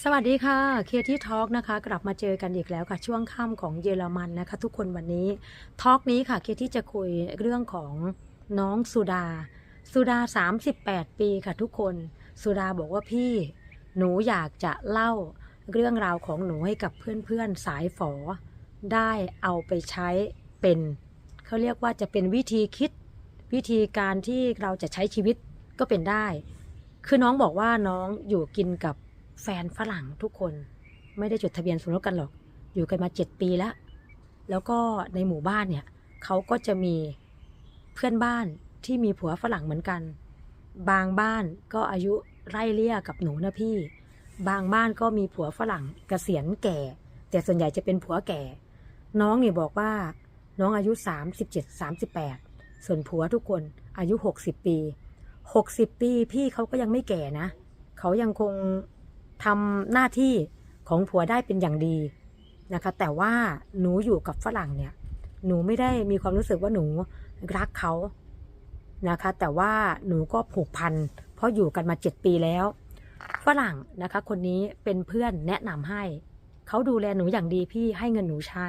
สวัสดีค่ะ เคที่ทอล์กนะคะ กลับมาเจอกันอีกแล้วค่ะ ช่วงค่ำของเยอรมันนะคะ ทุกคนวันนี้ทอล์กนี้ค่ะ เคที่จะคุยเรื่องของน้องสุดา สุดา 38 ปีค่ะทุกคน สุดาบอกว่าพี่หนูอยากจะเล่าเรื่องราวของหนูให้กับเพื่อนๆสายฝอ ได้เอาไปใช้เป็น เขาเรียกว่าจะเป็นวิธีคิด วิธีการที่เราจะใช้ชีวิตก็เป็นได้ คือน้องบอกว่าน้องอยู่กินกับ แฟนฝรั่งทุกคนไม่ได้จดทะเบียนสมรสกันหรอก อยู่กันมาเจ็ดปีแล้ว แล้วก็ในหมู่บ้านเนี่ยเขาก็จะมีเพื่อนบ้านที่มีผัวฝรั่งเหมือนกัน บางบ้านก็อายุไล่เลี่ยกับหนูนะพี่ บางบ้านก็มีผัวฝรั่งเกษียณแก่ แต่ส่วนใหญ่จะเป็นผัวแก่ น้องนี่บอกว่าน้องอายุ 37 38 ส่วนผัวทุกคนอายุ 60 ปี 60 ปีพี่เขาก็ยังไม่แก่นะ เขายังคง ทำหน้าที่ของผัวได้เป็นอย่างดีนะคะ แต่ว่าหนูอยู่กับฝรั่งเนี่ย หนูไม่ได้มีความรู้สึกว่าหนูรักเขานะคะ แต่ว่าหนูก็ผูกพันเพราะอยู่กันมาเจ็ดปีแล้ว ฝรั่งนะคะ คนนี้เป็นเพื่อนแนะนำให้เขาดูแลหนูอย่างดีพี่ให้เงินหนูใช้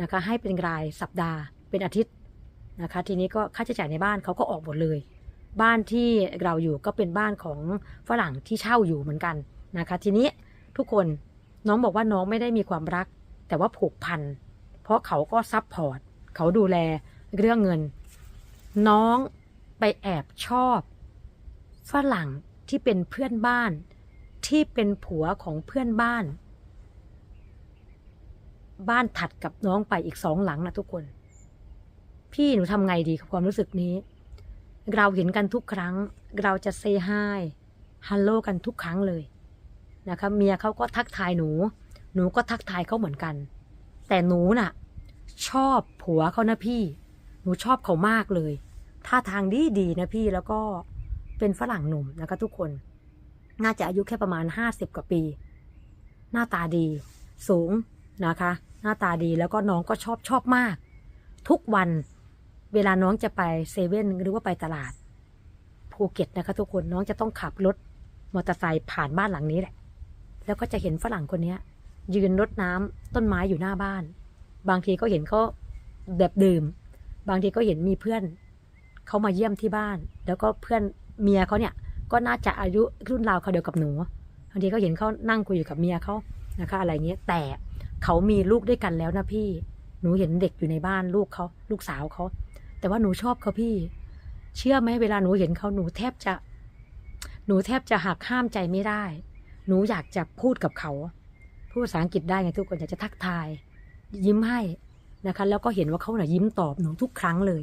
นะคะ ให้เป็นรายสัปดาห์เป็นอาทิตย์นะคะ ทีนี้ก็ค่าใช้จ่ายในบ้านเขาก็ออกหมดเลย บ้านที่เราอยู่ก็เป็นบ้านของฝรั่งที่เช่าอยู่เหมือนกัน นะคะ ทีนี้ทุกคนน้องบอกว่าน้องไม่ได้มีความรัก แต่ว่าผูกพัน เพราะเขาก็ซับพอร์ต เขาดูแลเรื่องเงิน น้องไปแอบชอบฝรั่งที่เป็นเพื่อนบ้าน ที่เป็นผัวของเพื่อนบ้าน บ้านถัดกับน้องไปอีกสองหลังนะทุกคน พี่หนูทำไงดีกับความรู้สึกนี้ เราเห็นกันทุกครั้ง เราจะเซฮายฮัลโหลกันทุกครั้งเลย นะคะเมียเขาก็ทักทายหนู หนูก็ทักทายเขาเหมือนกัน แต่หนูน่ะ ชอบผัวเขานะพี่ หนูชอบเขามากเลยท่าทางดีดีนะพี่แล้วก็เป็นฝรั่งหนุ่มนะคะทุกคน น่าจะอายุแค่ประมาณห้าสิบกว่าปี หน้าตาดี สูงนะคะ หน้าตาดีแล้วก็น้องก็ชอบชอบมาก ทุกวันเวลาน้องจะไปเซเว่นหรือว่าไปตลาดภูเก็ตนะคะทุกคนน้องจะต้องขับรถมอเตอร์ไซค์ผ่านบ้านหลังนี้แหละ แล้วก็จะเห็นฝรั่งคนเนี้ยยืนรดน้ำต้นไม้อยู่หน้าบ้าน บางทีก็เห็นเขาแบบดื่ม บางทีก็เห็นมีเพื่อนเขามาเยี่ยมที่บ้าน แล้วก็เพื่อนเมียเขาเนี่ยก็น่าจะอายุรุ่นราวเขาเดียวกับหนูบางทีก็เห็นเขานั่งคุยอยู่กับเมียเขานะคะ อะไรเงี้ยแต่เขามีลูกด้วยกันแล้วนะพี่ หนูเห็นเด็กอยู่ในบ้านลูกเขาลูกสาวเขาแต่ว่าหนูชอบเขาพี่ เชื่อไหมเวลาหนูเห็นเขาหนูแทบจะ หนูแทบจะหักห้ามใจไม่ได้ หนูอยากจะพูดกับเขา พูดภาษาอังกฤษได้ไงทุกคนอยากจะทักทาย ยิ้มให้นะคะ แล้วก็เห็นว่าเขาน่ะยิ้มตอบหนูทุกครั้งเลย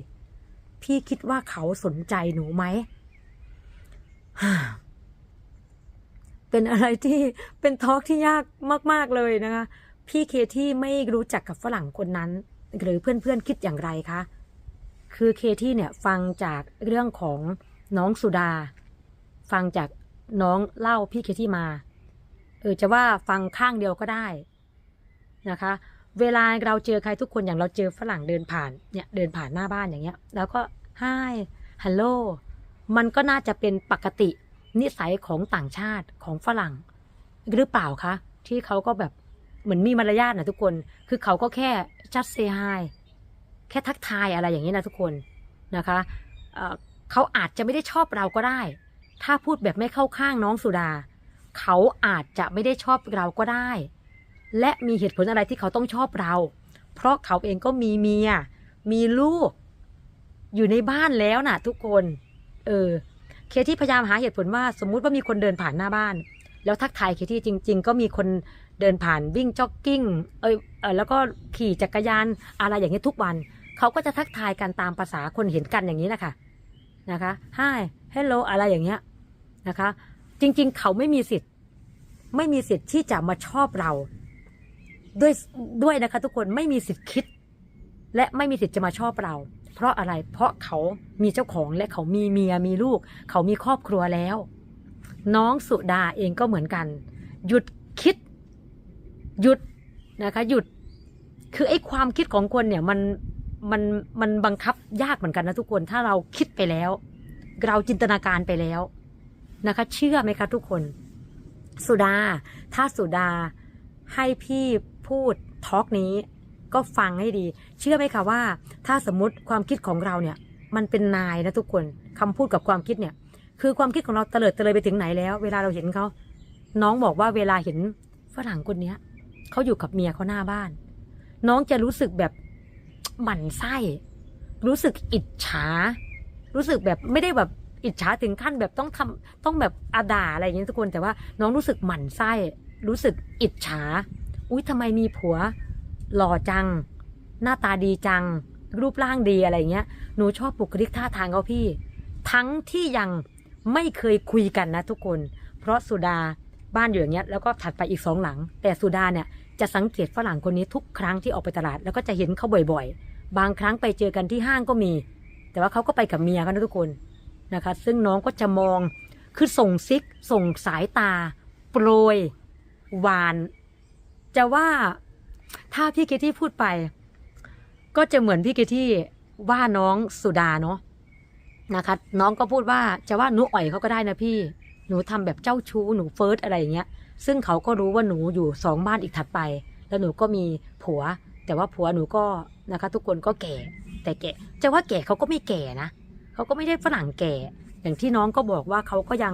พี่คิดว่าเขาสนใจหนูไหมเป็นอะไรที่เป็นทอล์กที่ยากมาก ๆเลยนะคะ พี่เคที่ไม่รู้จักกับฝรั่งคนนั้น หรือเพื่อนๆคิดอย่างไรคะคือเคที่เนี่ยฟังจากเรื่องของน้องสุดา ฟังจากน้องเล่าพี่เคที่มา ออจะว่าฟังข้างเดียวก็ได้นะคะ เวลาเราเจอใครทุกคนอย่างเราเจอฝรั่งเดินผ่านเนี่ยเดินผ่านหน้าบ้านอย่างเงี้ย แล้วก็ hi hello มันก็น่าจะเป็นปกตินิสัยของต่างชาติของฝรั่ง หรือเปล่าคะ ที่เขาก็แบบเหมือนมีมารยาทนะทุกคน คือเขาก็แค่ just say hi แค่ทักทายอะไรอย่างนี้นะทุกคนนะคะเเขาอาจจะไม่ได้ชอบเราก็ได้ ถ้าพูดแบบไม่เข้าข้างน้องสุดา เขาอาจจะไม่ได้ชอบเราก็ได้ และมีเหตุผลอะไรที่เขาต้องชอบเรา เพราะเขาเองก็มีเมีย มีลูก อยู่ในบ้านแล้วน่ะ ทุกคน เออ เคที่พยายามหาเหตุผลว่า สมมุติว่ามีคนเดินผ่านหน้าบ้าน แล้วทักทายเคที่จริง ๆ ก็มีคนเดินผ่านวิ่งจ็อกกิ้ง เอยเออแล้วก็ขี่จักรยานอะไรอย่างเงี้ยทุกวัน เขาก็จะทักทายกันตามภาษาคนเห็นกันอย่างนี้นะคะนะคะ hi hello อะไรอย่างเงี้ยนะคะ จริง ๆ เขาไม่มีสิทธิ์ ไม่มีสิทธิ์ที่จะมาชอบเรา ด้วยด้วยนะคะ ทุกคนไม่มีสิทธิ์คิด และไม่มีสิทธิ์จะมาชอบเรา เพราะอะไรเพราะเขามีเจ้าของและเขามีเมียมีลูก เขามีครอบครัวแล้ว น้องสุดาเองก็เหมือนกัน หยุดคิด หยุดนะคะ หยุดคือไอ้ความคิดของคนเนี่ยมันมันมันบังคับยากเหมือนกันนะทุกคนถ้าเราคิดไปแล้ว เราจินตนาการไปแล้วนะคะ เชื่อไหมคะทุกคน สุดา ถ้าสุดาให้พี่พูดทอล์กนี้ก็ฟังให้ดี เชื่อไหมคะว่า ถ้าสมมติความคิดของเราเนี่ย มันเป็นนายนะทุกคนคำพูดกับความคิดเนี่ย คือความคิดของเราเตลิดเตลยไปถึงไหนแล้ว เวลาเราเห็นเขาน้องบอกว่าเวลาเห็นฝรั่งคนเนี้ยเขาอยู่กับเมียเขาหน้าบ้าน น้องจะรู้สึกแบบหมั่นไส้ รู้สึกอิจฉา รู้สึกแบบไม่ได้แบบ อิจฉาถึงขั้นแบบต้องทำต้องแบบอาด่าอะไรอย่างเงี้ยทุกคนแต่ว่าน้องรู้สึกหมั่นไส้ รู้สึกอิจฉา อุ้ยทำไมมีผัว หล่อจัง หน้าตาดีจัง รูปร่างดีอะไรเงี้ยหนูชอบบุคลิกท่าทางเขาพี่ ทั้งที่ยังไม่เคยคุยกันนะทุกคน เพราะสุดาบ้านอยู่อย่างเงี้ยแล้วก็ถัดไปอีกสองหลัง แต่สุดาเนี่ยจะสังเกตฝรั่งคนนี้ทุกครั้งที่ออกไปตลาด แล้วก็จะเห็นเขาบ่อยๆ บางครั้งไปเจอกันที่ห้างก็มี แต่ว่าเขาก็ไปกับเมียเขานะทุกคน นะคะ ซึ่งน้องก็จะมองคือส่งซิกส่งสายตา โปรย หวาน จะว่าถ้าพี่เกที่พูดไป ก็จะเหมือนพี่เกที่ว่าน้องสุดาเนาะนะคะ น้องก็พูดว่าจะว่าหนูอ่อยเขาก็ได้นะพี่ หนูทำแบบเจ้าชู้หนูเฟิร์สอะไรอย่างเงี้ย ซึ่งเขาก็รู้ว่าหนูอยู่สองบ้านอีกถัดไป แล้วหนูก็มีผัว แต่ว่าผัวหนูก็นะคะ ทุกคนก็แก่ แต่แก่จะว่าแก่เขาก็ไม่แก่นะ เขาก็ไม่ได้ฝรั่งแก่ อย่างที่น้องก็บอกว่าเขาก็ยัง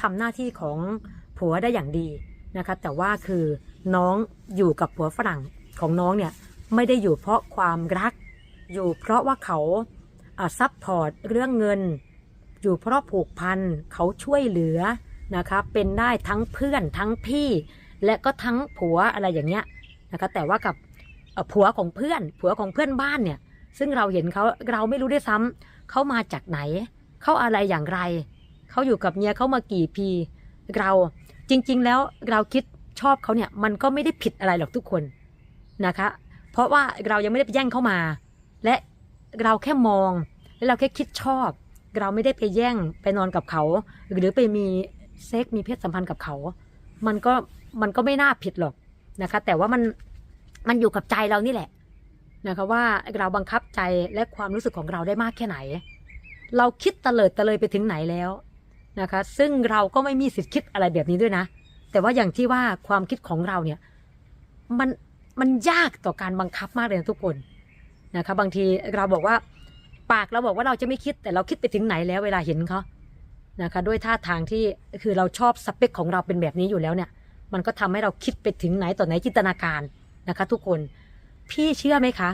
ทำหน้าที่ของผัวได้อย่างดีนะคะ แต่ว่าคือน้องอยู่กับผัวฝรั่งของน้องเนี่ยไม่ได้อยู่เพราะความรัก อยู่เพราะว่าเขาซัพพอร์ตเรื่องเงิน อยู่เพราะผูกพันเขาช่วยเหลือนะคะเป็นได้ทั้งเพื่อนทั้งพี่ และก็ทั้งผัวอะไรอย่างเงี้ยนะคะแต่ว่ากับผัวของเพื่อนผัวของเพื่อนบ้านเนี่ย ซึ่งเราเห็นเขาเราไม่รู้ด้วยซ้ำเขามาจากไหน เขาอะไรอย่างไร เขาอยู่กับเมียเขามากี่ปี เราจริง ๆ แล้วเราคิดชอบเขาเนี่ยมันก็ไม่ได้ผิดอะไรหรอกทุกคนนะคะ เพราะว่าเรายังไม่ได้ไปแย่งเข้ามา และเราแค่มอง และเราแค่คิดชอบ เราไม่ได้ไปแย่งไปนอนกับเขา หรือไปมีเซ็กมีเพศสัมพันธ์กับเขา มันก็มันก็ไม่น่าผิดหรอกนะคะ แต่ว่ามันมันอยู่กับใจเรานี่แหละ นะคะว่าเราบังคับใจและความรู้สึกของเราได้มากแค่ไหน เราคิดเตลิดเตลยไปถึงไหนแล้วนะคะ ซึ่งเราก็ไม่มีสิทธิ์คิดอะไรแบบนี้ด้วยนะ แต่ว่าอย่างที่ว่าความคิดของเราเนี่ยมันมันยากต่อการบังคับมากเลยนะทุกคนนะคะบางทีเราบอกว่าปากเราบอกว่าเราจะไม่คิดแต่เราคิดไปถึงไหนแล้วเวลาเห็นเขานะคะด้วยท่าทางที่คือเราชอบสเปคของเราเป็นแบบนี้อยู่แล้วเนี่ย มันก็ทำให้เราคิดไปถึงไหนต่อไหนจินตนาการนะคะ ทุกคน พี่เชื่อไหมคะ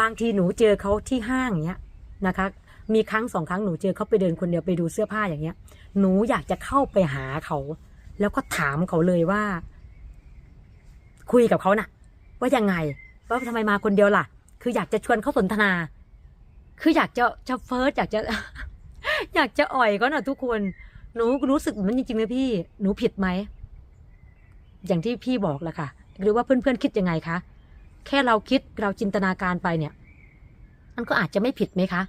บางทีหนูเจอเขาที่ห้างเนี้ยนะคะ มีครั้งสองครั้งหนูเจอเขาไปเดินคนเดียวไปดูเสื้อผ้าอย่างเงี้ย หนูอยากจะเข้าไปหาเขา แล้วก็ถามเขาเลยว่า คุยกับเขาน่ะ ว่ายังไง ว่าทำไมมาคนเดียวล่ะ คืออยากจะชวนเขาสนทนา คืออยากจะจะเฟิร์สอยากจะ อยากจะอ่อยก็น่ะทุกคน หนูรู้สึกแบบนั้นจริงๆนะพี่ หนูผิดไหมอย่างที่พี่บอกแหละค่ะ หรือว่าเพื่อนๆคิดยังไงคะ แค่เราคิดเราจินตนาการไปเนี่ย มันก็อาจจะไม่ผิดไหมคะ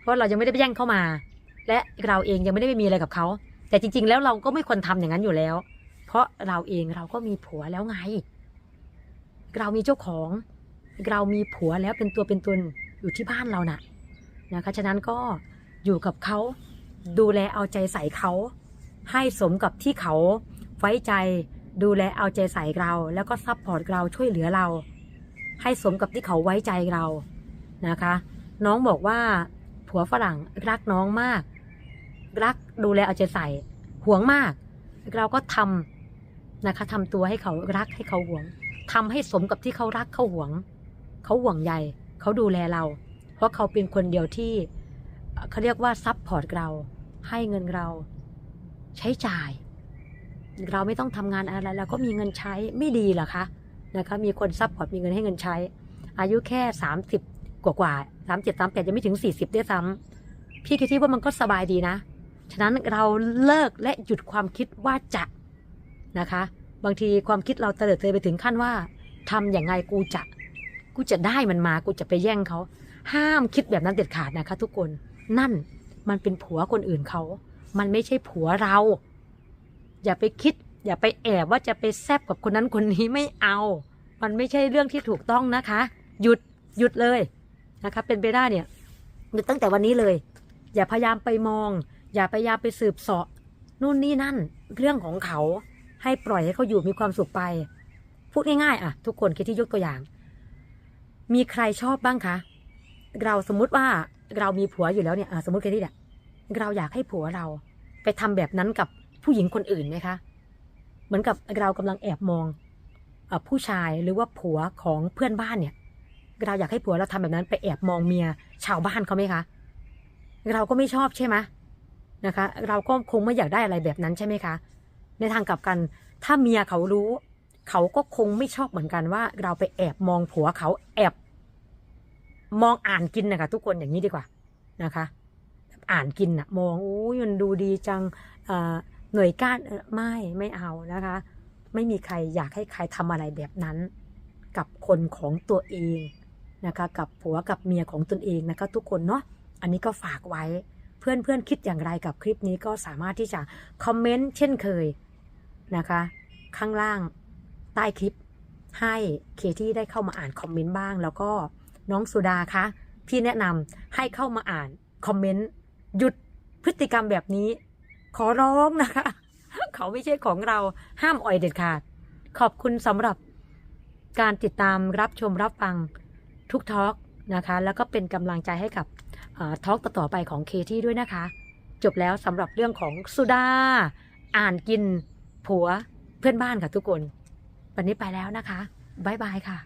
เพราะเรายังไม่ได้ไปแย่งเข้ามา และเราเองยังไม่ได้ไปมีอะไรกับเขาแต่จริง ๆ แล้วเราก็ไม่ควรทำอย่างนั้นอยู่แล้ว เพราะเราเองเราก็มีผัวแล้วไง เรามีเจ้าของ เรามีผัวแล้วเป็นตัวเป็นตนอยู่ที่บ้านเราน่ะนะคะฉะนั้นก็อยู่กับเขาดูแลเอาใจใส่เขา ให้สมกับที่เขาไว้ใจดูแลเอาใจใส่เรา แล้วก็ซัพพอร์ตเราช่วยเหลือเรา ให้สมกับที่เขาไว้ใจเรานะคะ น้องบอกว่าผัวฝรั่งรักน้องมาก รักดูแลเอาใจใส่ห่วงมาก เราก็ทำนะคะทำตัวให้เขารักให้เขาห่วงทำให้สมกับที่เขารักเขาห่วง เขาห่วงใยเขาดูแลเรา เพราะเขาเป็นคนเดียวที่เขาเรียกว่าซัพพอร์ตเรา ให้เงินเราใช้จ่าย เราไม่ต้องทำงานอะไรเราก็มีเงินใช้ไม่ดีเหรอคะ นะคะมีคนซัพพอร์ตมีเงินให้เงินใช้ อายุแค่สามสิบกว่ากว่าสามเจ็ดสามแปดยังไม่ถึงสี่สิบด้วยซ้ำพี่คิดว่ามันก็สบายดีนะ ฉะนั้นเราเลิกและหยุดความคิดว่าจะนะคะ บางทีความคิดเราเตลิดเตยไปถึงขั้นว่าทำอย่างไงกูจะ กูจะได้มันมากูจะไปแย่งเขา ห้ามคิดแบบนั้นเด็ดขาดนะคะ ทุกคนนั่นมันเป็นผัวคนอื่นเขา มันไม่ใช่ผัวเรา อย่าไปคิด อย่าไปแอบว่าจะไปแซบกับคนนั้นคนนี้ไม่เอา มันไม่ใช่เรื่องที่ถูกต้องนะคะ หยุดหยุดเลยนะคะเป็นไปได้เนี่ยหยุดตั้งแต่วันนี้เลย อย่าพยายามไปมอง อย่าพยายามไปสืบเสาะนู่นนี่นั่น เรื่องของเขาให้ปล่อยให้เขาอยู่มีความสุขไป พูดง่ายๆอะ ทุกคนคิดที่ยกตัวอย่าง มีใครชอบบ้างคะ เราสมมุติว่าเรามีผัวอยู่แล้วเนี่ยสมมติแค่นี้แหละเราอยากให้ผัวเรา ไปทำแบบนั้นกับผู้หญิงคนอื่นไหมคะ เหมือนกับเรากำลังแอบมองอผู้ชายหรือว่าผัวของเพื่อนบ้านเนี่ย เราอยากให้ผัวเราทำแบบนั้นไปแอบมองเมียชาวบ้านเขาไหมคะ เราก็ไม่ชอบใช่ไหมนะคะ เราก็คงไม่อยากได้อะไรแบบนั้นใช่ไหมคะ ในทางกลับกัน ถ้าเมียเขารู้ เขาก็คงไม่ชอบเหมือนกันว่า เราไปแอบมองผัวเขาแอบ มองอ่านกินนะคะทุกคนอย่างนี้ดีกว่านะคะ อ่านกินอะมองโอ้ยมันดูดีจังอ่อ หน่วยก้านเออไม่ไม่เอานะคะ ไม่มีใครอยากให้ใครทำอะไรแบบนั้น กับคนของตัวเองนะคะ กับผัวกับเมียของตนเองนะคะทุกคนเนาะอันนี้ก็ฝากไว้เพื่อนเพื่อนคิดอย่างไรกับคลิปนี้ก็สามารถที่จะคอมเมนต์เช่นเคยนะคะ ข้างล่างใต้คลิปให้เคที่ได้เข้ามาอ่านคอมเมนต์บ้าง แล้วก็น้องสุดาคะพี่แนะนำให้เข้ามาอ่านคอมเมนต์หยุดพฤติกรรมแบบนี้ ขอร้องนะคะ เขาไม่ใช่ของเราห้ามอ่อยเด็ดขาด ขอบคุณสำหรับการติดตามรับชมรับฟังทุกทอล์กนะคะ แล้วก็เป็นกำลังใจให้กับทอล์กต่อไปของเคที่ด้วยนะคะ จบแล้วสำหรับเรื่องของสุดา อ่านกิน ผัวเพื่อนบ้านค่ะทุกคน วันนี้ไปแล้วนะคะ บ๊ายบายค่ะ